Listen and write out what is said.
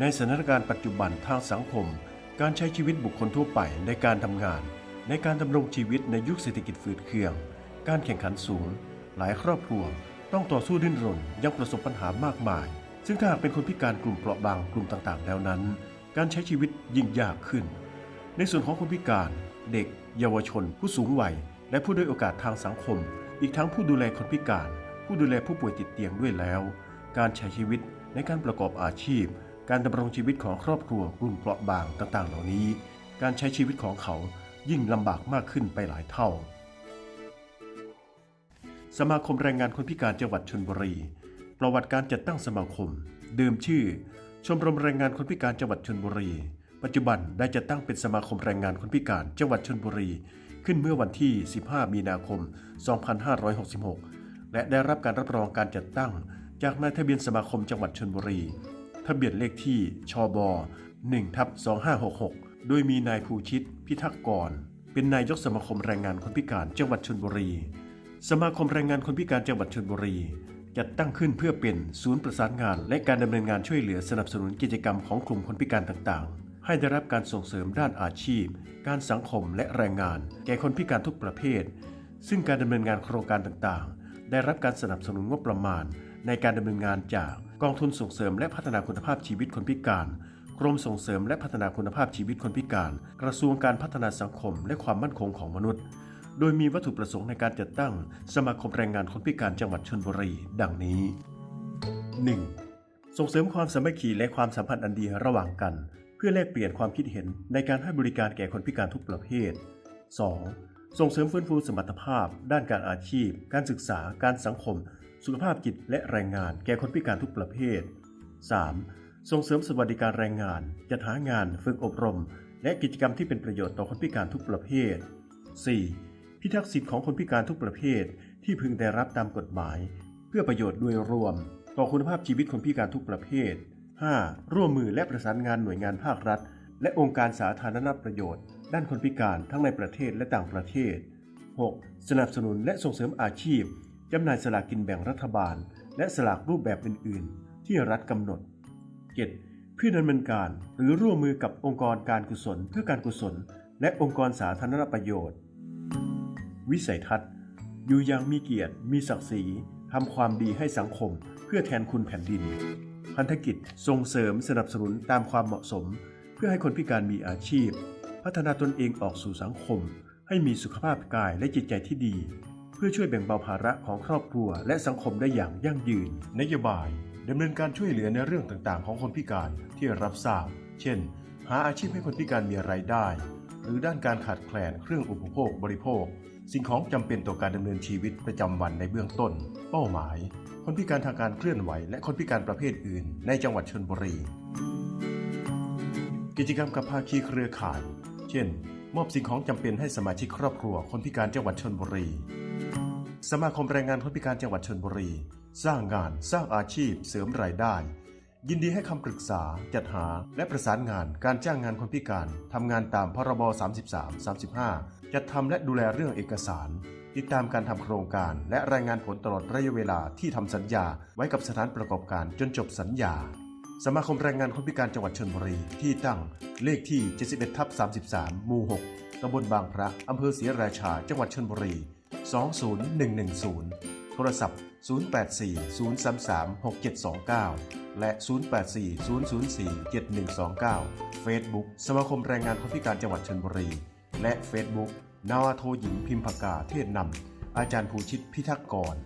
ในสถานการณ์ปัจจุบันทางสังคม การใช้ชีวิตบุคคลทั่วไปในการทำงาน ในการดำรงชีวิตในยุคเศรษฐกิจฝืดเคือง การแข่งขันสูง หลายครอบครัว ต้องต่อสู้ดิ้นรนยังประสบปัญหามากมาย ซึ่งถ้าหากเป็นคนพิการกลุ่มเปราะบางกลุ่มต่างๆ แล้วนั้น การใช้ชีวิตยิ่งยากขึ้น ในส่วนของคนพิการ เด็ก เยาวชน ผู้สูงวัย และผู้ด้อยโอกาสทางสังคม อีกทั้งผู้ดูแลคนพิการ ผู้ดูแลผู้ป่วยติดเตียงด้วยแล้ว การใช้ชีวิตในการประกอบอาชีพ การดำรงชีวิตของครอบครัวกลุ่มเปราะบางต่างๆ เหล่านี้ การใช้ชีวิตของเขายิ่งลำบากมากขึ้นไปหลายเท่า สมาคมแรงงานคนพิการจังหวัดชลบุรี ประวัติการจัดตั้งสมาคม เดิมชื่อ ชมรมแรงงานคนพิการจังหวัดชลบุรี ปัจจุบันได้จัดตั้งเป็นสมาคมแรงงานคนพิการจังหวัดชลบุรี ขึ้นเมื่อวันที่ 15 มีนาคม 2566 และได้รับการรับรองการจัดตั้ง จากนายทะเบียนสมาคมจังหวัดชลบุรี ทะเบียนเลขที่ชบ1ทับ2566 โดยมีนายภูชิต พิทักษ์กร เป็นนายกสมาคมแรงงานคนพิการจังหวัดชลบุรี สมาคมแรงงานคนพิการจังหวัดชลบุรีจัดตั้งขึ้นเพื่อเป็นศูนย์ประสานงาน และการดำเนินงานช่วยเหลือสนับสนุนกิจกรรมของกลุ่มคนพิการต่างๆ ให้ได้รับการส่งเสริมด้านอาชีพ การสังคมและแรงงาน แก่คนพิการทุกประเภท ซึ่งการดำเนินงานโครงการต่างๆ ได้รับการสนับสนุนงบประมาณ ในการดำเนินงานจากกองทุนส่งเสริมและพัฒนาคุณภาพชีวิตคนพิการ กรมส่งเสริมและพัฒนาคุณภาพชีวิตคนพิการ กระทรวงการพัฒนาสังคมและความมั่นคงของมนุษย์ โดยมีวัตถุประสงค์ในการจัดตั้งสมาคมแรงงานคนพิการจังหวัดชลบุรี ดังนี้ 1. ส่งเสริมความสามัคคีและความสัมพันธ์อันดีระหว่างกัน เพื่อแลกเปลี่ยนความคิดเห็นในการให้บริการแก่คนพิการทุกประเภท 2. ส่งเสริมฟื้นฟูสมรรถภาพ ด้านการอาชีพ การศึกษา การสังคม สุขภาพจิตและแรงงานแก่คนพิการทุกประเภท 3. ส่งเสริมสวัสดิการแรงงานจัดหางานฝึกอบรม และกิจกรรมที่เป็นประโยชน์ต่อคนพิการทุกประเภท 4. พิทักษ์สิทธิของคนพิการทุกประเภท ที่พึงได้รับตามกฎหมาย เพื่อประโยชน์โดยรวม ต่อคุณภาพชีวิตคนพิการทุกประเภท 5. ร่วมมือและประสานงานหน่วยงานภาครัฐ และองค์การสาธารณประโยชน์ ด้านคนพิการทั้งในประเทศและต่างประเทศ 6. สนับสนุนและส่งเสริมอาชีพ จำหน่ายสลากกินแบ่งรัฐบาล และสลากรูปแบบอื่น ๆ ที่รัฐกำหนด 7. เพื่อดำเนินการหรือร่วมมือกับองค์กรการกุศล เพื่อการกุศล และองค์กรสาธารณประโยชน์ วิสัยทัศน์ อยู่อย่างมีเกียรติ มีศักดิ์ศรีทำความดีให้สังคม เพื่อแทนคุณแผ่นดิน พันธกิจส่งเสริมสนับสนุนตามความเหมาะสม เพื่อให้คนพิการมีอาชีพ พัฒนาตนเองออกสู่สังคม ให้มีสุขภาพกายและจิตใจที่ดี พื่อช่วยแบ่งเบาภาระของครอบครัว และสังคมได้อย่างยั่งยืน นโยบายดำเนินการช่วยเหลือในเรื่องต่างๆ ของคนพิการที่รับทราบ เช่น หาอาชีพให้คนพิการมีรายได้ หรือด้านการขาดแคลนเครื่องอุปโภคบริโภค สิ่งของจำเป็นต่อการดำเนินชีวิตประจำวันในเบื้องต้น เป้าหมาย คนพิการทางการเคลื่อนไหว และคนพิการประเภทอื่น ในจังหวัดชลบุรี กิจกรรมกับภาคีเครือข่าย เช่น มอบสิ่งของจำเป็นให้สมาชิกครอบครัวคนพิการจังหวัดชลบุรี สมาคมแรงงานคนพิการจังหวัดชลบุรี สร้างงาน สร้างอาชีพ เสริมรายได้ ยินดีให้คำปรึกษา จัดหา และประสานงานการจ้างงานคนพิการทำงานตามพรบ 33 35 จัดทำและดูแลเรื่องเอกสาร ติดตามการทำโครงการ และรายงานผลตลอดระยะเวลาที่ทำสัญญา ไว้กับสถานประกอบการจนจบสัญญา สมาคมแรงงานคนพิการจังหวัดชลบุรีที่ตั้งเลขที่ 71ทับ33หมู่ 6ตำบลบางพระอำเภอศรีราชา จังหวัดชลบุรี 20110 โทรศัพท์ 0840336729 และ 0840047129 Facebook สมาคมแรงงานคนพิการจังหวัดชลบุรี และ Facebook นาวาโทหญิงพิมพากาเทศนำอาจารย์ภูชิตพิทักษ์กร